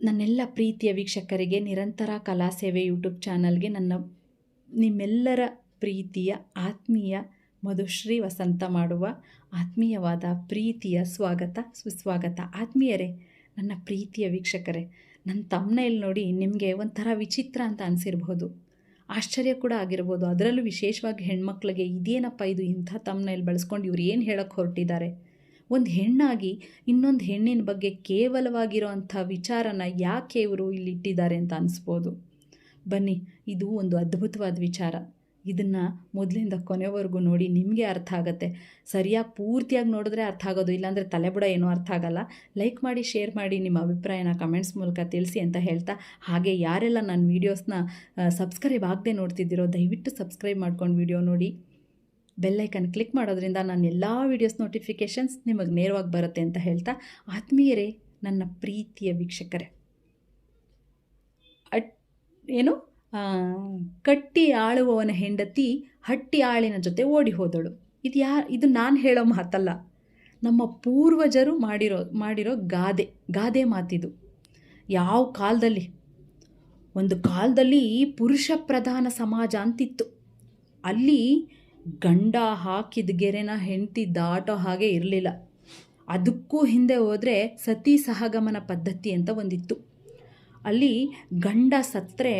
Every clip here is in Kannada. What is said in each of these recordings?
ನನ್ನೆಲ್ಲ ಪ್ರೀತಿಯ ವೀಕ್ಷಕರಿಗೆ ನಿರಂತರ ಕಲಾ ಸೇವೆ ಯೂಟ್ಯೂಬ್ ಚಾನಲ್ಗೆ ನನ್ನ ನಿಮ್ಮೆಲ್ಲರ ಪ್ರೀತಿಯ, ಆತ್ಮೀಯ ಮಧುಶ್ರೀ ವಸಂತ ಮಾಡುವ ಆತ್ಮೀಯವಾದ ಪ್ರೀತಿಯ ಸ್ವಾಗತ, ಸುಸ್ವಾಗತ. ಆತ್ಮೀಯರೇ, ನನ್ನ ಪ್ರೀತಿಯ ವೀಕ್ಷಕರೇ, ನನ್ನ ತಮ್ಮನೇಲಿ ನೋಡಿ ನಿಮಗೆ ಒಂಥರ ವಿಚಿತ್ರ ಅಂತ ಅನಿಸಿರ್ಬೋದು ಆಶ್ಚರ್ಯ ಕೂಡ ಆಗಿರ್ಬೋದು. ಅದರಲ್ಲೂ ವಿಶೇಷವಾಗಿ ಹೆಣ್ಮಕ್ಳಿಗೆ ಇದೇನಪ್ಪ ಇದು ಇಂಥ ತಮ್ಮನೇಲಿ ಬಳಸ್ಕೊಂಡು ಇವ್ರು ಏನು ಹೇಳೋಕ್ಕೆ ಹೊರಟಿದ್ದಾರೆ? ಒಂದು ಹೆಣ್ಣಾಗಿ ಇನ್ನೊಂದು ಹೆಣ್ಣಿನ ಬಗ್ಗೆ ಕೇವಲವಾಗಿರೋ ಅಂಥ ವಿಚಾರನ ಯಾಕೆ ಇವರು ಇಲ್ಲಿ ಇಟ್ಟಿದ್ದಾರೆ ಅಂತ ಅನಿಸ್ಬೋದು. ಬನ್ನಿ, ಇದು ಒಂದು ಅದ್ಭುತವಾದ ವಿಚಾರ. ಇದನ್ನು ಮೊದಲಿಂದ ಕೊನೆವರೆಗೂ ನೋಡಿ ನಿಮಗೆ ಅರ್ಥ ಆಗುತ್ತೆ. ಸರಿಯಾಗಿ ಪೂರ್ತಿಯಾಗಿ ನೋಡಿದ್ರೆ ಅರ್ಥ ಆಗೋದು ಇಲ್ಲಾಂದರೆ ತಲೆಬುಡ ಏನೂ ಅರ್ಥ ಆಗಲ್ಲ. ಲೈಕ್ ಮಾಡಿ, ಶೇರ್ ಮಾಡಿ ನಿಮ್ಮ ಅಭಿಪ್ರಾಯನ ಕಮೆಂಟ್ಸ್ ಮೂಲಕ ತಿಳಿಸಿ ಅಂತ ಹೇಳ್ತಾ, ಹಾಗೆ ಯಾರೆಲ್ಲ ನನ್ನ ವೀಡಿಯೋಸ್ನ ಸಬ್ಸ್ಕ್ರೈಬ್ ಆಗದೆ ನೋಡ್ತಿದ್ದೀರೋ ದಯವಿಟ್ಟು ಸಬ್ಸ್ಕ್ರೈಬ್ ಮಾಡ್ಕೊಂಡು ವೀಡಿಯೋ ನೋಡಿ. ಬೆಲ್ಲೈಕನ್ ಕ್ಲಿಕ್ ಮಾಡೋದ್ರಿಂದ ನನ್ನ ಎಲ್ಲ ವೀಡಿಯೋಸ್ ನೋಟಿಫಿಕೇಷನ್ಸ್ ನಿಮಗೆ ನೇರವಾಗಿ ಬರುತ್ತೆ ಅಂತ ಹೇಳ್ತಾ, ಆತ್ಮೀಯರೇ, ನನ್ನ ಪ್ರೀತಿಯ ವೀಕ್ಷಕರೇ. ಅಟ್, ಏನು? ಕಟ್ಟಿ ಆಳುವವನ ಹೆಂಡತಿ ಹಟ್ಟಿ ಆಳಿನ ಜೊತೆ ಓಡಿ ಹೋದಳು. ಇದು ಯಾ, ಇದು ನಾನು ಹೇಳೋ ಮಾತಲ್ಲ. ನಮ್ಮ ಪೂರ್ವಜರು ಮಾಡಿರೋ ಮಾಡಿರೋ ಗಾದೆ ಗಾದೆ ಮಾತಿದು. ಯಾವ ಕಾಲದಲ್ಲಿ? ಒಂದು ಕಾಲದಲ್ಲಿ ಪುರುಷ ಪ್ರಧಾನ ಸಮಾಜ ಅಂತಿತ್ತು. ಅಲ್ಲಿ ಗಂಡ ಹಾಕಿದ ಗೆರೆನ ಹೆಂಡತಿ ದಾಟೋ ಹಾಗೆ ಇರಲಿಲ್ಲ. ಅದಕ್ಕೂ ಹಿಂದೆ ಹೋದರೆ ಸತಿ ಸಹಗಮನ ಪದ್ಧತಿ ಅಂತ ಒಂದಿತ್ತು. ಅಲ್ಲಿ ಗಂಡ ಸತ್ತರೆ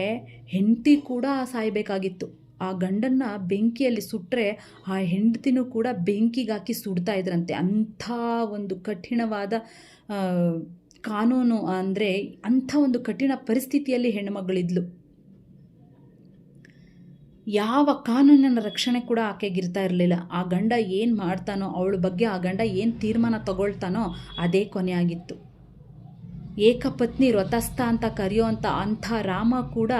ಹೆಂಡತಿ ಕೂಡ ಸಾಯಬೇಕಾಗಿತ್ತು. ಆ ಗಂಡನ್ನ ಬೆಂಕಿಯಲ್ಲಿ ಸುಟ್ಟರೆ ಆ ಹೆಂಡತಿನೂ ಕೂಡ ಬೆಂಕಿಗಾಕಿ ಸುಡ್ತಾ ಇದ್ರಂತೆ. ಅಂಥ ಒಂದು ಕಠಿಣವಾದ ಕಾನೂನು ಅಂದರೆ ಅಂಥ ಒಂದು ಕಠಿಣ ಪರಿಸ್ಥಿತಿಯಲ್ಲಿ ಹೆಣ್ಣುಮಗಳಿದ್ಲು. ಯಾವ ಕಾನೂನಿನ ರಕ್ಷಣೆ ಕೂಡ ಆಕೆಗಿರ್ತಾ ಇರಲಿಲ್ಲ. ಆ ಗಂಡ ಏನು ಮಾಡ್ತಾನೋ, ಅವಳ ಬಗ್ಗೆ ಆ ಗಂಡ ಏನು ತೀರ್ಮಾನ ತಗೊಳ್ತಾನೋ ಅದೇ ಕೊನೆಯಾಗಿತ್ತು ಏಕಪತ್ನಿ ವ್ರತಸ್ಥ ಅಂತ ಕರೆಯೋವಂಥ ಅಂಥ ರಾಮ ಕೂಡ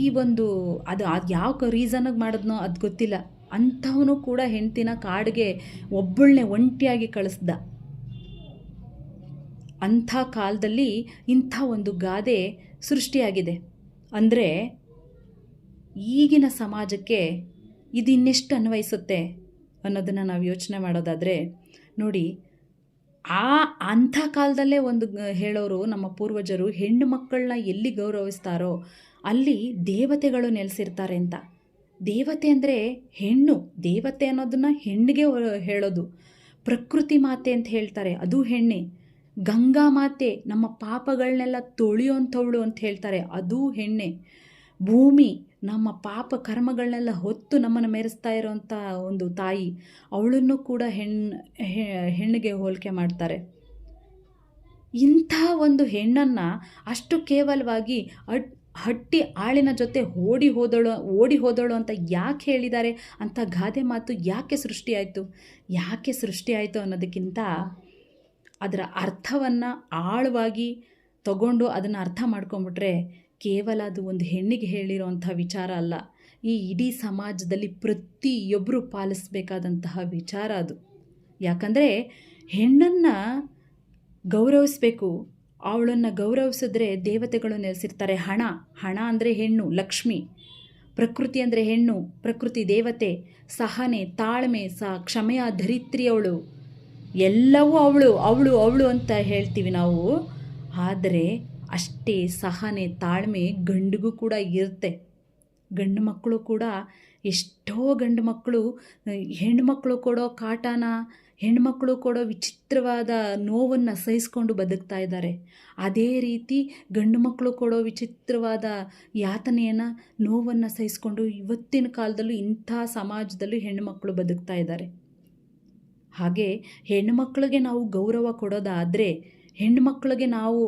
ಈ ಒಂದು, ಅದು ಅದು ಯಾವ ರೀಸನ್ಗೆ ಮಾಡಿದ್ನೋ ಅದು ಗೊತ್ತಿಲ್ಲ. ಅಂಥವನು ಕೂಡ ಹೆಂಡ್ತಿನ ಕಾಡಿಗೆ ಒಬ್ಬಳನ್ನೇ ಒಂಟಿಯಾಗಿ ಕಳಿಸ್ದ. ಅಂಥ ಕಾಲದಲ್ಲಿ ಇಂಥ ಒಂದು ಗಾದೆ ಸೃಷ್ಟಿಯಾಗಿದೆ. ಅಂದರೆ ಈಗಿನ ಸಮಾಜಕ್ಕೆ ಇದಿನ್ನೆಷ್ಟು ಅನ್ವಯಿಸುತ್ತೆ ಅನ್ನೋದನ್ನು ನಾವು ಯೋಚನೆ ಮಾಡೋದಾದರೆ, ನೋಡಿ, ಆ ಅಂಥ ಕಾಲದಲ್ಲೇ ಒಂದು ಹೇಳೋರು ನಮ್ಮ ಪೂರ್ವಜರು ಹೆಣ್ಣು ಮಕ್ಕಳನ್ನ ಎಲ್ಲಿ ಗೌರವಿಸ್ತಾರೋ ಅಲ್ಲಿ ದೇವತೆಗಳು ನೆಲೆಸಿರ್ತಾರೆ ಅಂತ. ದೇವತೆ ಅಂದರೆ ಹೆಣ್ಣು. ದೇವತೆ ಅನ್ನೋದನ್ನ ಹೆಣ್ಣಿಗೆ ಹೇಳೋದು. ಪ್ರಕೃತಿ ಮಾತೆ ಅಂತ ಹೇಳ್ತಾರೆ, ಅದು ಹೆಣ್ಣೆ. ಗಂಗಾ ಮಾತೆ ನಮ್ಮ ಪಾಪಗಳನ್ನೆಲ್ಲ ತೊಳೆಯೋಂಥವಳು ಅಂತ ಹೇಳ್ತಾರೆ, ಅದು ಹೆಣ್ಣೆ. ಭೂಮಿ, ನಮ್ಮ ಪಾಪ ಕರ್ಮಗಳನ್ನೆಲ್ಲ ಹೊತ್ತು ನಮ್ಮನ್ನು ಮೆರೆಸ್ತಾ ಇರೋವಂಥ ಒಂದು ತಾಯಿ, ಅವಳನ್ನು ಕೂಡ ಹೆಣ್ಣು ಹೆಣ್ಣಿಗೆ ಹೋಲಿಕೆ ಮಾಡ್ತಾರೆ. ಇಂಥ ಒಂದು ಹೆಣ್ಣನ್ನು ಅಷ್ಟು ಕೇವಲವಾಗಿ ಅಡ್, ಹಟ್ಟಿ ಆಳಿನ ಜೊತೆ ಓಡಿ ಹೋದಳು ಓಡಿ ಹೋದಳು ಅಂತ ಯಾಕೆ ಹೇಳಿದ್ದಾರೆ? ಅಂತ ಗಾದೆ ಮಾತು ಯಾಕೆ ಸೃಷ್ಟಿಯಾಯಿತು ಯಾಕೆ ಸೃಷ್ಟಿಯಾಯಿತು ಅನ್ನೋದಕ್ಕಿಂತ ಅದರ ಅರ್ಥವನ್ನು ಆಳವಾಗಿ ತಗೊಂಡು ಅದನ್ನು ಅರ್ಥ ಮಾಡ್ಕೊಂಬಿಟ್ರೆ ಕೇವಲ ಅದು ಒಂದು ಹೆಣ್ಣಿಗೆ ಹೇಳಿರೋಂಥ ವಿಚಾರ ಅಲ್ಲ. ಈ ಇಡೀ ಸಮಾಜದಲ್ಲಿ ಪ್ರತಿಯೊಬ್ಬರು ಪಾಲಿಸಬೇಕಾದಂತಹ ವಿಚಾರ ಅದು. ಯಾಕಂದರೆ ಹೆಣ್ಣನ್ನು ಗೌರವಿಸಬೇಕು. ಅವಳನ್ನು ಗೌರವಿಸಿದ್ರೆ ದೇವತೆಗಳು ನೆಲೆಸಿರ್ತಾರೆ. ಹಣ ಹಣ ಅಂದರೆ ಹೆಣ್ಣು, ಲಕ್ಷ್ಮಿ. ಪ್ರಕೃತಿ ಅಂದರೆ ಹೆಣ್ಣು, ಪ್ರಕೃತಿ ದೇವತೆ, ಸಹನೆ, ತಾಳ್ಮೆ, ಸ, ಕ್ಷಮೆಯ ಧರಿತ್ರಿ ಅವಳು. ಎಲ್ಲವೂ ಅವಳು ಅವಳು ಅವಳು ಅಂತ ಹೇಳ್ತೀವಿ ನಾವು. ಆದರೆ ಅಷ್ಟೇ ಸಹನೆ, ತಾಳ್ಮೆ ಗಂಡಿಗೂ ಕೂಡ ಇರುತ್ತೆ. ಗಂಡು ಮಕ್ಕಳು ಕೂಡ ಎಷ್ಟೋ ಗಂಡು ಮಕ್ಕಳು ಹೆಣ್ಮಕ್ಳು ಕೊಡೋ ಕಾಟನ ಹೆಣ್ಮಕ್ಳು ಕೊಡೋ ವಿಚಿತ್ರವಾದ ನೋವನ್ನು ಸಹಿಸ್ಕೊಂಡು ಬದುಕ್ತಾ ಇದ್ದಾರೆ. ಅದೇ ರೀತಿ ಗಂಡು ಮಕ್ಕಳು ಕೊಡೋ ವಿಚಿತ್ರವಾದ ಯಾತನೆಯನ್ನು, ನೋವನ್ನು ಸಹಿಸ್ಕೊಂಡು ಇವತ್ತಿನ ಕಾಲದಲ್ಲೂ ಇಂಥ ಸಮಾಜದಲ್ಲೂ ಹೆಣ್ಣುಮಕ್ಕಳು ಬದುಕ್ತಾ ಇದ್ದಾರೆ. ಹಾಗೆ ಹೆಣ್ಣುಮಕ್ಕಳಿಗೆ ನಾವು ಗೌರವ ಕೊಡೋದಾದರೆ ಹೆಣ್ಮಕ್ಳಿಗೆ ನಾವು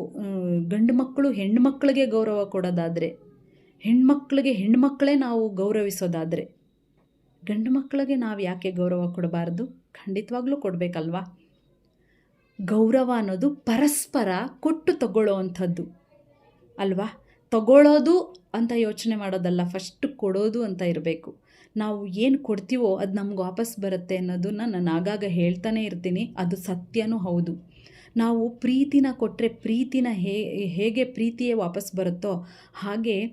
ಗಂಡು ಮಕ್ಕಳು ಹೆಣ್ಮಕ್ಳಿಗೆ ಗೌರವ ಕೊಡೋದಾದರೆ, ಹೆಣ್ಮಕ್ಳಿಗೆ ಹೆಣ್ಮಕ್ಕಳೇ ನಾವು ಗೌರವಿಸೋದಾದರೆ, ಗಂಡು ಮಕ್ಕಳಿಗೆ ನಾವು ಯಾಕೆ ಗೌರವ ಕೊಡಬಾರ್ದು? ಖಂಡಿತವಾಗ್ಲೂ ಕೊಡಬೇಕಲ್ವಾ? ಗೌರವ ಅನ್ನೋದು ಪರಸ್ಪರ ಕೊಟ್ಟು ತಗೊಳ್ಳೋ ಅಂಥದ್ದು ಅಲ್ವಾ? ತಗೊಳ್ಳೋದು ಅಂತ ಯೋಚನೆ ಮಾಡೋದಲ್ಲ, ಫಸ್ಟ್ ಕೊಡೋದು ಅಂತ ಇರಬೇಕು. ನಾವು ಏನು ಕೊಡ್ತೀವೋ ಅದು ನಮ್ಗೆ ವಾಪಸ್ ಬರುತ್ತೆ ಅನ್ನೋದನ್ನ ನಾನು ಆಗಾಗ ಹೇಳ್ತಾನೆ ಇರ್ತೀನಿ, ಅದು ಸತ್ಯನೂ ಹೌದು. ನಾವು ಪ್ರೀತಿನ ಕೊಟ್ಟರೆ ಪ್ರೀತಿನ ಹೇ, ಹೇಗೆ ಪ್ರೀತಿಯೇ ವಾಪಸ್ ಬರುತ್ತೋ ಹಾಗೆ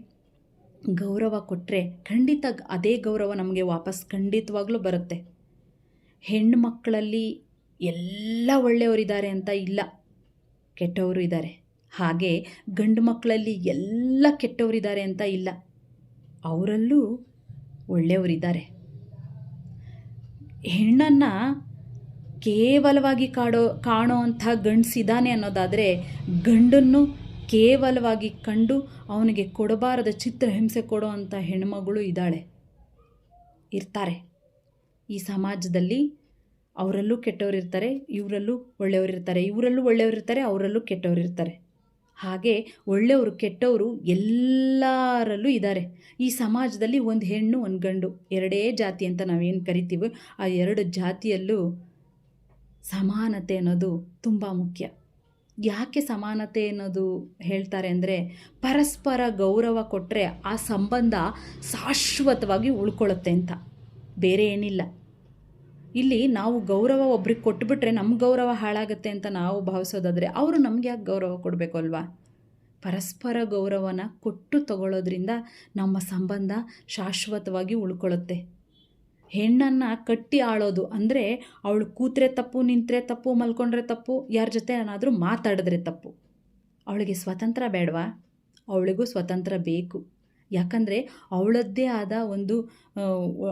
ಗೌರವ ಕೊಟ್ಟರೆ ಖಂಡಿತ ಅದೇ ಗೌರವ ನಮಗೆ ವಾಪಸ್ ಖಂಡಿತವಾಗ್ಲೂ ಬರುತ್ತೆ. ಹೆಣ್ಣು ಮಕ್ಕಳಲ್ಲಿ ಎಲ್ಲ ಒಳ್ಳೆಯವರಿದ್ದಾರೆ ಅಂತ ಇಲ್ಲ. ಕೆಟ್ಟವರು ಇದ್ದಾರೆ. ಹಾಗೆ ಗಂಡು ಮಕ್ಕಳಲ್ಲಿ ಎಲ್ಲ ಕೆಟ್ಟವರಿದ್ದಾರೆ ಅಂತ ಇಲ್ಲ. ಅವರಲ್ಲೂ ಒಳ್ಳೆಯವರಿದ್ದಾರೆ. ಹೆಣ್ಣನ್ನು ಕೇವಲವಾಗಿ ಕಾಡೋ, ಕಾಣೋ ಅಂಥ ಗಂಡಸಿದ್ದಾನೆ ಅನ್ನೋದಾದರೆ ಗಂಡನ್ನು ಕೇವಲವಾಗಿ ಕಂಡು ಅವನಿಗೆ ಕೊಡಬಾರದ ಚಿತ್ರಹಿಂಸೆ ಕೊಡೋ ಅಂಥ ಹೆಣ್ಮಗಳು ಇದ್ದಾಳೆ. ಇರ್ತಾರೆ. ಈ ಸಮಾಜದಲ್ಲಿ ಅವರಲ್ಲೂ ಕೆಟ್ಟವರಿರ್ತಾರೆ ಇವರಲ್ಲೂ ಒಳ್ಳೆಯವರಿರ್ತಾರೆ ಇವರಲ್ಲೂ ಒಳ್ಳೆಯವರಿರ್ತಾರೆ ಅವರಲ್ಲೂ ಕೆಟ್ಟವರಿರ್ತಾರೆ ಹಾಗೆ ಒಳ್ಳೆಯವರು, ಕೆಟ್ಟವರು ಎಲ್ಲರಲ್ಲೂ ಇದ್ದಾರೆ. ಈ ಸಮಾಜದಲ್ಲಿ ಒಂದು ಹೆಣ್ಣು, ಒಂದು ಗಂಡು, ಎರಡೇ ಜಾತಿ ಅಂತ ನಾವೇನು ಕರಿತೀವೋ, ಆ ಎರಡು ಜಾತಿಯಲ್ಲೂ ಸಮಾನತೆ ಅನ್ನೋದು ತುಂಬ ಮುಖ್ಯ. ಯಾಕೆ ಸಮಾನತೆ ಅನ್ನೋದು ಹೇಳ್ತಾರೆ ಅಂದರೆ ಪರಸ್ಪರ ಗೌರವ ಕೊಟ್ಟರೆ ಆ ಸಂಬಂಧ ಶಾಶ್ವತವಾಗಿ ಉಳ್ಕೊಳ್ಳುತ್ತೆ ಅಂತ. ಬೇರೆ ಏನಿಲ್ಲ. ಇಲ್ಲಿ ನಾವು ಗೌರವ ಒಬ್ರಿಗೆ ಕೊಟ್ಬಿಟ್ರೆ ನಮ್ಮ ಗೌರವ ಹಾಳಾಗುತ್ತೆ ಅಂತ ನಾವು ಭಾವಿಸೋದಾದರೆ ಅವರು ನಮ್ಗೆ ಯಾಕೆ ಗೌರವ ಕೊಡಬೇಕು ಅಲ್ವಾ? ಪರಸ್ಪರ ಗೌರವನ ಕೊಟ್ಟು ತಗೊಳ್ಳೋದ್ರಿಂದ ನಮ್ಮ ಸಂಬಂಧ ಶಾಶ್ವತವಾಗಿ ಉಳ್ಕೊಳ್ಳುತ್ತೆ. ಹೆಣ್ಣನ್ನು ಕಟ್ಟಿ ಆಳೋದು ಅಂದರೆ ಅವಳು ಕೂತ್ರೆ ತಪ್ಪು, ನಿಂತರೆ ತಪ್ಪು, ಮಲ್ಕೊಂಡ್ರೆ ತಪ್ಪು, ಯಾರ ಜೊತೆ ಏನಾದರೂ ಮಾತಾಡಿದ್ರೆ ತಪ್ಪು. ಅವಳಿಗೆ ಸ್ವತಂತ್ರ ಬೇಡವಾ? ಅವಳಿಗೂ ಸ್ವತಂತ್ರ ಬೇಕು. ಯಾಕಂದರೆ ಅವಳದ್ದೇ ಆದ ಒಂದು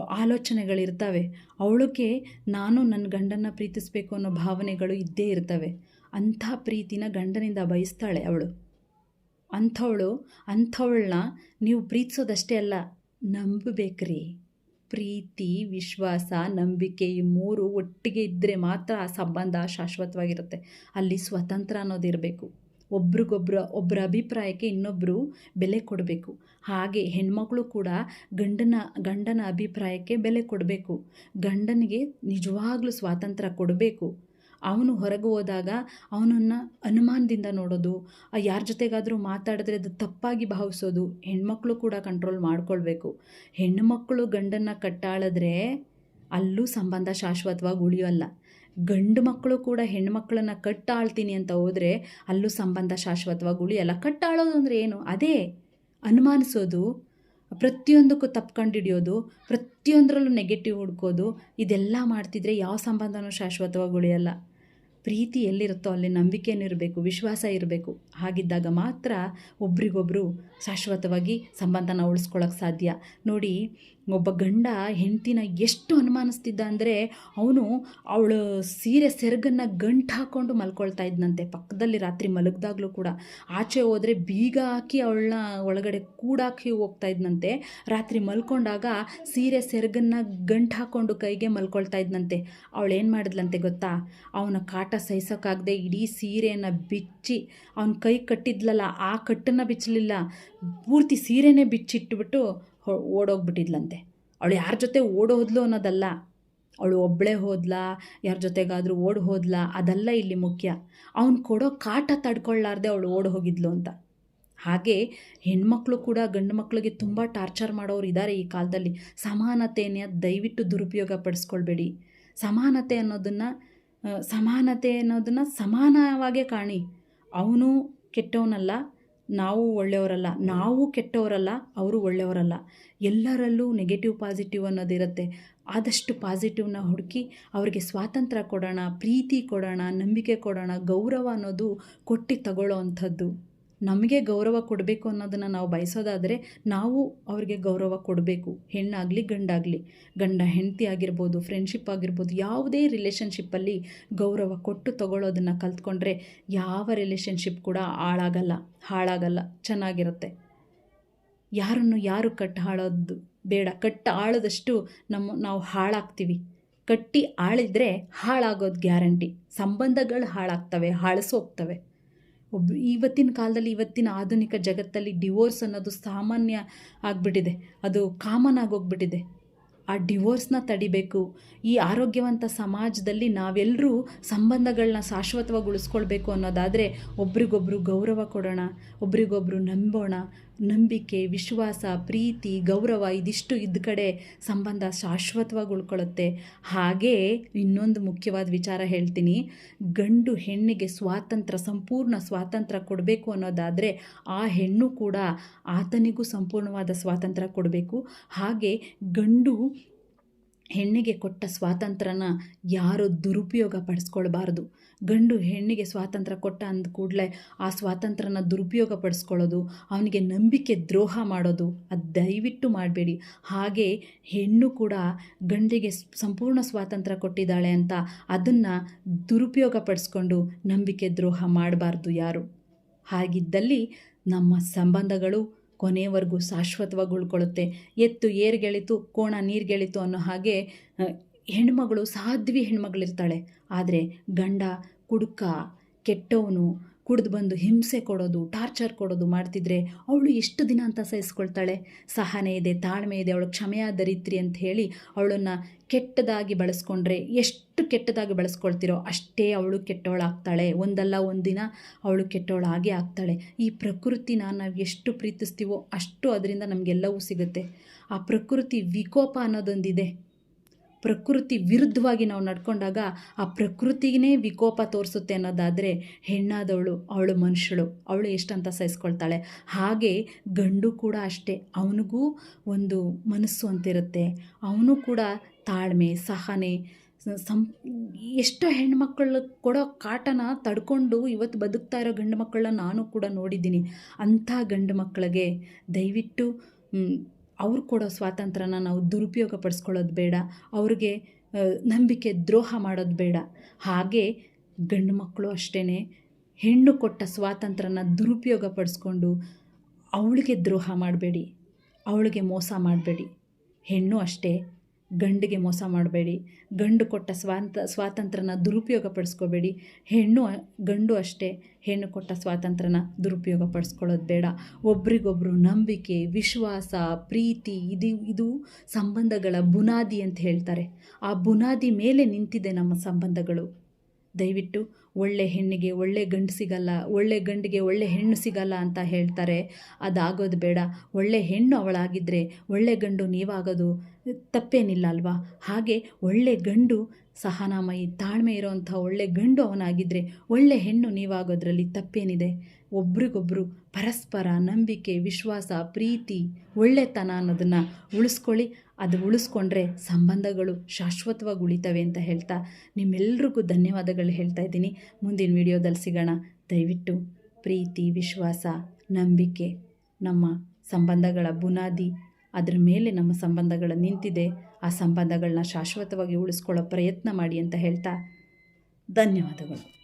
ಆಲೋಚನೆಗಳಿರ್ತವೆ. ಅವಳಿಗೆ ನಾನು ನನ್ನ ಗಂಡನ್ನು ಪ್ರೀತಿಸಬೇಕು ಅನ್ನೋ ಭಾವನೆಗಳು ಇದ್ದೇ ಇರ್ತವೆ. ಅಂಥ ಪ್ರೀತಿನ ಗಂಡನಿಂದ ಬಯಸ್ತಾಳೆ ಅವಳು. ಅಂಥವಳು, ಅಂಥವಳನ್ನ ನೀವು ಪ್ರೀತಿಸೋದಷ್ಟೇ ಅಲ್ಲ, ನಂಬಬೇಕ್ರಿ. ಪ್ರೀತಿ, ವಿಶ್ವಾಸ, ನಂಬಿಕೆ ಈ ಮೂರು ಒಟ್ಟಿಗೆ ಇದ್ದರೆ ಮಾತ್ರ ಆ ಸಂಬಂಧ ಶಾಶ್ವತವಾಗಿರುತ್ತೆ. ಅಲ್ಲಿ ಸ್ವತಂತ್ರ ಅನ್ನೋದಿರಬೇಕು ಒಬ್ರಿಗೊಬ್ರು ಒಬ್ಬರ ಅಭಿಪ್ರಾಯಕ್ಕೆ ಇನ್ನೊಬ್ಬರು ಬೆಲೆ ಕೊಡಬೇಕು. ಹಾಗೆ ಹೆಣ್ಮಕ್ಳು ಕೂಡ ಗಂಡನ ಗಂಡನ ಅಭಿಪ್ರಾಯಕ್ಕೆ ಬೆಲೆ ಕೊಡಬೇಕು. ಗಂಡನಿಗೆ ನಿಜವಾಗ್ಲೂ ಸ್ವಾತಂತ್ರ್ಯ ಕೊಡಬೇಕು. ಅವನು ಹೊರಗೆ ಹೋದಾಗ ಅವನನ್ನು ಅನುಮಾನದಿಂದ ನೋಡೋದು ಯಾರ ಜೊತೆಗಾದರೂ ಮಾತಾಡಿದ್ರೆ ಅದು ತಪ್ಪಾಗಿ ಭಾವಿಸೋದು, ಹೆಣ್ಮಕ್ಳು ಕೂಡ ಕಂಟ್ರೋಲ್ ಮಾಡ್ಕೊಳ್ಬೇಕು. ಹೆಣ್ಣುಮಕ್ಕಳು ಗಂಡನ್ನು ಕಟ್ಟಾಳಿದ್ರೆ ಅಲ್ಲೂ ಸಂಬಂಧ ಶಾಶ್ವತವಾಗಿ ಉಳಿಯೋಲ್ಲ. ಗಂಡು ಮಕ್ಕಳು ಕೂಡ ಹೆಣ್ಮಕ್ಳನ್ನ ಕಟ್ಟಾಳ್ತೀನಿ ಅಂತ ಹೋದರೆ ಅಲ್ಲೂ ಸಂಬಂಧ ಶಾಶ್ವತವಾಗಿ ಉಳಿಯಲ್ಲ. ಕಟ್ಟಾಳೋದು ಅಂದರೆ ಏನು? ಅದೇ ಅನುಮಾನಿಸೋದು, ಪ್ರತಿಯೊಂದಕ್ಕೂ ತಪ್ಕೊಂಡು ಹಿಡಿಯೋದು ಪ್ರತಿಯೊಂದರಲ್ಲೂ ನೆಗೆಟಿವ್ ಹುಡ್ಕೋದು, ಇದೆಲ್ಲ ಮಾಡ್ತಿದ್ರೆ ಯಾವ ಸಂಬಂಧನೂ ಶಾಶ್ವತವಾಗಿ ಉಳಿಯಲ್ಲ. ಪ್ರೀತಿ ಎಲ್ಲಿರುತ್ತೋ ಅಲ್ಲಿ ನಂಬಿಕೆಯೂ ಇರಬೇಕು ವಿಶ್ವಾಸ ಇರಬೇಕು, ಹಾಗಿದ್ದಾಗ ಮಾತ್ರ ಒಬ್ರಿಗೊಬ್ಬರು ಶಾಶ್ವತವಾಗಿ ಸಂಬಂಧನ ಉಳಿಸ್ಕೊಳ್ಳೋಕೆ ಸಾಧ್ಯ. ನೋಡಿ, ಒಬ್ಬ ಗಂಡ ಹೆಂಡ್ತಿನ ಎಷ್ಟು ಅನುಮಾನಿಸ್ತಿದ್ದ ಅಂದರೆ, ಅವನು ಅವಳು ಸೀರೆ ಸೆರಗನ್ನು ಗಂಟು ಹಾಕ್ಕೊಂಡು ಮಲ್ಕೊಳ್ತಾ ಇದ್ದಂತೆ ಪಕ್ಕದಲ್ಲಿ ರಾತ್ರಿ ಮಲಗ್ದಾಗಲೂ ಕೂಡ. ಆಚೆ ಹೋದರೆ ಬೀಗ ಹಾಕಿ ಅವಳನ್ನ ಒಳಗಡೆ ಕೂಡಾಕಿ ಹೋಗ್ತಾ ಇದ್ದಂತೆ ರಾತ್ರಿ ಮಲ್ಕೊಂಡಾಗ ಸೀರೆ ಸೆರಗನ್ನು ಗಂಟು ಹಾಕ್ಕೊಂಡು ಕೈಗೆ ಮಲ್ಕೊಳ್ತಾ ಇದ್ದಂತೆ ಅವಳೇನು ಮಾಡಿದ್ಲಂತೆ ಗೊತ್ತಾ? ಅವನ ಕಾಟ ಸಹಿಸೋಕ್ಕಾಗದೆ ಇಡೀ ಸೀರೆಯನ್ನು ಬಿಚ್ಚಿ ಅವನ ಕೈ ಕಟ್ಟಿದ್ಲಲ್ಲ, ಆ ಕಟ್ಟನ್ನು ಬಿಚ್ಚಲಿಲ್ಲ. ಪೂರ್ತಿ ಸೀರೆನೇ ಬಿಚ್ಚಿಟ್ಬಿಟ್ಟು ಓಡೋಗ್ಬಿಟ್ಟಿದ್ಲಂತೆ. ಅವಳು ಯಾರ ಜೊತೆ ಓಡೋದ್ಲು ಅನ್ನೋದಲ್ಲ. ಅವಳು ಒಬ್ಬಳೇ ಹೋದ್ಲಾ, ಯಾರ ಜೊತೆಗಾದರೂ ಓಡಿ ಹೋದ್ಲಾ, ಅದೆಲ್ಲ ಇಲ್ಲಿ ಮುಖ್ಯ. ಅವನು ಕೊಡೋ ಕಾಟ ತಡ್ಕೊಳ್ಳಾರ್ದೆ ಅವಳು ಓಡಿ ಹೋಗಿದ್ಲು ಅಂತ. ಹಾಗೆ ಹೆಣ್ಮಕ್ಳು ಕೂಡ ಗಂಡು ಮಕ್ಕಳಿಗೆ ತುಂಬ ಟಾರ್ಚರ್ ಮಾಡೋರು ಇದ್ದಾರೆ ಈ ಕಾಲದಲ್ಲಿ. ಸಮಾನತೆಯನ್ನು ದಯವಿಟ್ಟು ದುರುಪಯೋಗ ಪಡಿಸ್ಕೊಳ್ಬೇಡಿ. ಸಮಾನತೆ ಅನ್ನೋದನ್ನು ಸಮಾನತೆ ಅನ್ನೋದನ್ನು ಸಮಾನವಾಗೇ ಕಾಣಿ. ಅವನು ಕೆಟ್ಟವನಲ್ಲ, ನಾವು ಒಳ್ಳೆಯವರಲ್ಲ. ನಾವು ಕೆಟ್ಟವರಲ್ಲ, ಅವರು ಒಳ್ಳೆಯವರಲ್ಲ. ಎಲ್ಲರಲ್ಲೂ ನೆಗೆಟಿವ್ ಪಾಸಿಟಿವ್ ಅನ್ನೋದಿರುತ್ತೆ ಆದಷ್ಟು ಪಾಸಿಟಿವ್ನ ಹುಡುಕಿ ಅವರಿಗೆ ಸ್ವಾತಂತ್ರ್ಯ ಕೊಡೋಣ, ಪ್ರೀತಿ ಕೊಡೋಣ, ನಂಬಿಕೆ ಕೊಡೋಣ, ಗೌರವ ಅನ್ನೋದು ಕೊಟ್ಟು ತಗೊಳ್ಳೋ ಅಂಥದ್ದು. ನಮಗೆ ಗೌರವ ಕೊಡಬೇಕು ಅನ್ನೋದನ್ನು ನಾವು ಬಯಸೋದಾದರೆ ನಾವು ಅವ್ರಿಗೆ ಗೌರವ ಕೊಡಬೇಕು. ಹೆಣ್ಣಾಗಲಿ, ಗಂಡಾಗಲಿ. ಗಂಡ, ಹೆಂಡತಿ ಆಗಿರ್ಬೋದು ಫ್ರೆಂಡ್ಶಿಪ್ ಆಗಿರ್ಬೋದು, ಯಾವುದೇ ರಿಲೇಷನ್ಶಿಪ್ಪಲ್ಲಿ ಗೌರವ ಕೊಟ್ಟು ತಗೊಳ್ಳೋದನ್ನು ಕಲ್ತ್ಕೊಂಡ್ರೆ ಯಾವ ರಿಲೇಷನ್ಶಿಪ್ ಕೂಡ ಹಾಳಾಗಲ್ಲ. ಹಾಳಾಗಲ್ಲ. ಚೆನ್ನಾಗಿರುತ್ತೆ. ಯಾರನ್ನು ಯಾರು ಕಟ್ಟು ಹಾಳೋದು ಬೇಡ. ಕಟ್ಟು ಆಳದಷ್ಟು ನಮ್ಮ ನಾವು ಹಾಳಾಗ್ತೀವಿ. ಕಟ್ಟಿ ಆಳಿದ್ರೆ ಹಾಳಾಗೋದು ಗ್ಯಾರಂಟಿ. ಸಂಬಂಧಗಳು ಹಾಳಾಗ್ತವೆ, ಹಾಳಿಸೋಗ್ತವೆ. ಒಬ್ಬ ಇವತ್ತಿನ ಕಾಲದಲ್ಲಿ, ಇವತ್ತಿನ ಆಧುನಿಕ ಜಗತ್ತಲ್ಲಿ ಡಿವೋರ್ಸ್ ಅನ್ನೋದು ಸಾಮಾನ್ಯ ಆಗಿಬಿಟ್ಟಿದೆ. ಅದು ಕಾಮನ್ ಆಗೋಗ್ಬಿಟ್ಟಿದೆ ಆ ಡಿವೋರ್ಸ್ನ ತಡಿಬೇಕು. ಈ ಆರೋಗ್ಯವಂತ ಸಮಾಜದಲ್ಲಿ ನಾವೆಲ್ಲರೂ ಸಂಬಂಧಗಳನ್ನ ಶಾಶ್ವತವಾಗಿ ಉಳಿಸ್ಕೊಳ್ಬೇಕು ಅನ್ನೋದಾದರೆ ಒಬ್ರಿಗೊಬ್ರು ಗೌರವ ಕೊಡೋಣ, ಒಬ್ರಿಗೊಬ್ರು ನಂಬೋಣ ನಂಬಿಕೆ, ವಿಶ್ವಾಸ, ಪ್ರೀತಿ, ಗೌರವ ಇದಿಷ್ಟು ಇದ್ದ ಕಡೆ ಸಂಬಂಧ ಶಾಶ್ವತವಾಗಿ ಉಳ್ಕೊಳ್ಳುತ್ತೆ ಹಾಗೇ ಇನ್ನೊಂದು ಮುಖ್ಯವಾದ ವಿಚಾರ ಹೇಳ್ತೀನಿ. ಗಂಡು ಹೆಣ್ಣಿಗೆ ಸ್ವಾತಂತ್ರ್ಯ, ಸಂಪೂರ್ಣ ಸ್ವಾತಂತ್ರ್ಯ ಕೊಡಬೇಕು ಅನ್ನೋದಾದರೆ ಆ ಹೆಣ್ಣು ಕೂಡ ಆತನಿಗೂ ಸಂಪೂರ್ಣವಾದ ಸ್ವಾತಂತ್ರ್ಯ ಕೊಡಬೇಕು. ಹಾಗೆ ಗಂಡು ಹೆಣ್ಣಿಗೆ ಕೊಟ್ಟ ಸ್ವಾತಂತ್ರ್ಯನ ಯಾರು ದುರುಪಯೋಗ ಪಡಿಸ್ಕೊಳ್ಬಾರ್ದು. ಗಂಡು ಹೆಣ್ಣಿಗೆ ಸ್ವಾತಂತ್ರ್ಯ ಕೊಟ್ಟ ಅಂದ ಕೂಡಲೇ ಆ ಸ್ವಾತಂತ್ರ್ಯನ ದುರುಪಯೋಗ ಪಡಿಸ್ಕೊಳ್ಳೋದು ಅವನಿಗೆ ನಂಬಿಕೆ ದ್ರೋಹ ಮಾಡೋದು ಅದು ದಯವಿಟ್ಟು ಮಾಡಬೇಡಿ. ಹಾಗೆ ಹೆಣ್ಣು ಕೂಡ ಗಂಡಿಗೆ ಸಂಪೂರ್ಣ ಸ್ವಾತಂತ್ರ್ಯ ಕೊಟ್ಟಿದ್ದಾಳೆ ಅಂತ ಅದನ್ನು ದುರುಪಯೋಗ ಪಡಿಸ್ಕೊಂಡು ನಂಬಿಕೆ ದ್ರೋಹ ಮಾಡಬಾರ್ದು ಯಾರು. ಹಾಗಿದ್ದಲ್ಲಿ ನಮ್ಮ ಸಂಬಂಧಗಳು ಕೊನೆಯವರೆಗೂ ಶಾಶ್ವತವಾಗಿ ಉಳ್ಕೊಳ್ಳುತ್ತೆ ಎತ್ತು ಏರ್ಗೆಳಿತು, ಕೋಣ ನೀರ್ಗೆಳಿತು ಅನ್ನೋ ಹಾಗೆ ಹೆಣ್ಮಗಳು ಸಾಧ್ವಿ ಹೆಣ್ಮಗಳಿರ್ತಾಳೆ. ಆದರೆ ಗಂಡ ಕುಡುಕ, ಕೆಟ್ಟವನು ಕುಡ್ದು ಬಂದು ಹಿಂಸೆ ಕೊಡೋದು ಟಾರ್ಚರ್ ಕೊಡೋದು ಮಾಡ್ತಿದ್ರೆ ಅವಳು ಎಷ್ಟು ದಿನ ಅಂತ ಸಹಿಸ್ಕೊಳ್ತಾಳೆ? ಸಹನೆ ಇದೆ, ತಾಳ್ಮೆ ಇದೆ, ಅವಳು ಕ್ಷಮೆಯ ರೀತಿ ಅಂತ ಹೇಳಿ ಅವಳನ್ನು ಕೆಟ್ಟದಾಗಿ ಬಳಸ್ಕೊಂಡ್ರೆ ಎಷ್ಟು ಕೆಟ್ಟದಾಗಿ ಬಳಸ್ಕೊಳ್ತಿರೋ ಅಷ್ಟೇ ಅವಳು ಕೆಟ್ಟವಳಾಗ್ತಾಳೆ. ಒಂದಲ್ಲ ಒಂದಿನ ಅವಳು ಕೆಟ್ಟವಳಾಗೇ ಆಗ್ತಾಳೆ. ಈ ಪ್ರಕೃತಿನ ನಾವು ಎಷ್ಟು ಪ್ರೀತಿಸ್ತೀವೋ ಅಷ್ಟು ಅದರಿಂದ ನಮಗೆಲ್ಲವೂ ಸಿಗುತ್ತೆ. ಆ ಪ್ರಕೃತಿ ವಿಕೋಪ ಅನ್ನೋದೊಂದಿದೆ. ಪ್ರಕೃತಿ ವಿರುದ್ಧವಾಗಿ ನಾವು ನಡ್ಕೊಂಡಾಗ ಆ ಪ್ರಕೃತಿನೇ ವಿಕೋಪ ತೋರಿಸುತ್ತೆ ಅನ್ನೋದಾದರೆ ಹೆಣ್ಣಾದವಳು, ಅವಳು ಮನುಷ್ಯಳು, ಅವಳು ಎಷ್ಟಂತ ಸಹಿಸ್ಕೊಳ್ತಾಳೆ. ಹಾಗೆ ಗಂಡು ಕೂಡ ಅಷ್ಟೇ, ಅವನಿಗೂ ಒಂದು ಮನಸ್ಸು ಅಂತಿರುತ್ತೆ. ಅವನು ಕೂಡ ತಾಳ್ಮೆ, ಸಹನೆ, ಸ- ಎಷ್ಟೋ ಹೆಣ್ಮಕ್ಳು ಕೊಡೋ ಕಾಟನ ತಡ್ಕೊಂಡು ಇವತ್ತು ಬದುಕ್ತಾ ಇರೋ ಗಂಡು ಮಕ್ಕಳನ್ನ ನಾನು ಕೂಡ ನೋಡಿದ್ದೀನಿ. ಅಂಥ ಗಂಡು ಮಕ್ಕಳಿಗೆ ದಯವಿಟ್ಟು ಅವ್ರು ಕೊಡೋ ಸ್ವಾತಂತ್ರ್ಯನ ನಾವು ದುರುಪಯೋಗ ಪಡಿಸ್ಕೊಳ್ಳೋದು ಬೇಡ. ಅವ್ರಿಗೆ ನಂಬಿಕೆ ದ್ರೋಹ ಮಾಡೋದು ಬೇಡ. ಹಾಗೆ ಗಂಡು ಮಕ್ಕಳು ಅಷ್ಟೇ ಹೆಣ್ಣು ಕೊಟ್ಟ ಸ್ವಾತಂತ್ರ್ಯನ ದುರುಪಯೋಗ ಪಡಿಸ್ಕೊಂಡು ಅವಳಿಗೆ ದ್ರೋಹ ಮಾಡಬೇಡಿ. ಅವಳಿಗೆ ಮೋಸ ಮಾಡಬೇಡಿ. ಹೆಣ್ಣು ಅಷ್ಟೇ. ಗಂಡಿಗೆ ಮೋಸ ಮಾಡಬೇಡಿ, ಗಂಡು ಕೊಟ್ಟ ಸ್ವಾತ, ಸ್ವಾತಂತ್ರ್ಯನ ದುರುಪಯೋಗ ಪಡಿಸ್ಕೋಬೇಡಿ ಹೆಣ್ಣು ಗಂಡು ಅಷ್ಟೇ, ಹೆಣ್ಣು ಕೊಟ್ಟ ಸ್ವಾತಂತ್ರ್ಯನ ದುರುಪಯೋಗ ಪಡಿಸ್ಕೊಳ್ಳೋದು ಬೇಡ. ಒಬ್ರಿಗೊಬ್ಬರು ನಂಬಿಕೆ, ವಿಶ್ವಾಸ, ಪ್ರೀತಿ, ಇದು ಇದು ಸಂಬಂಧಗಳ ಬುನಾದಿ ಅಂತ ಹೇಳ್ತಾರೆ. ಆ ಬುನಾದಿ ಮೇಲೆ ನಿಂತಿದೆ ನಮ್ಮ ಸಂಬಂಧಗಳು. ದಯವಿಟ್ಟು ಒಳ್ಳೆ ಹೆಣ್ಣಿಗೆ ಒಳ್ಳೆ ಗಂಡು ಸಿಗಲ್ಲ, ಒಳ್ಳೆ ಗಂಡಿಗೆ ಒಳ್ಳೆ ಹೆಣ್ಣು ಸಿಗಲ್ಲ ಅಂತ ಹೇಳ್ತಾರೆ. ಅದಾಗೋದು ಬೇಡ. ಒಳ್ಳೆ ಹೆಣ್ಣು ಅವಳಾಗಿದ್ದರೆ ಒಳ್ಳೆ ಗಂಡು ನೀವಾಗೋದು ತಪ್ಪೇನಿಲ್ಲ ಅಲ್ವಾ? ಹಾಗೆ ಒಳ್ಳೆ ಗಂಡು ಸಹನಾಮಯಿ ತಾಳ್ಮೆ ಇರೋವಂಥ ಒಳ್ಳೆ ಗಂಡು ಅವನಾಗಿದ್ದರೆ ಒಳ್ಳೆ ಹೆಣ್ಣು ನೀವಾಗೋದ್ರಲ್ಲಿ ತಪ್ಪೇನಿದೆ. ಒಬ್ರಿಗೊಬ್ಬರು ಪರಸ್ಪರ ನಂಬಿಕೆ, ವಿಶ್ವಾಸ, ಪ್ರೀತಿ, ಒಳ್ಳೆತನ ಅನ್ನೋದನ್ನು ಉಳಿಸ್ಕೊಳ್ಳಿ. ಅದು ಉಳಿಸ್ಕೊಂಡ್ರೆ ಸಂಬಂಧಗಳು ಶಾಶ್ವತವಾಗಿ ಉಳಿತವೆ ಅಂತ ಹೇಳ್ತಾ ನಿಮ್ಮೆಲ್ರಿಗೂ ಧನ್ಯವಾದಗಳು ಹೇಳ್ತಾ ಇದ್ದೀನಿ. ಮುಂದಿನ ವಿಡಿಯೋದಲ್ಲಿ ಸಿಗೋಣ. ದಯವಿಟ್ಟು ಪ್ರೀತಿ, ವಿಶ್ವಾಸ, ನಂಬಿಕೆ ನಮ್ಮ ಸಂಬಂಧಗಳ ಬುನಾದಿ, ಅದರ ಮೇಲೆ ನಮ್ಮ ಸಂಬಂಧಗಳು ನಿಂತಿದೆ. ಆ ಸಂಬಂಧಗಳನ್ನ ಶಾಶ್ವತವಾಗಿ ಉಳಿಸ್ಕೊಳ್ಳೋ ಪ್ರಯತ್ನ ಮಾಡಿ ಅಂತ ಹೇಳ್ತಾ ಧನ್ಯವಾದಗಳು.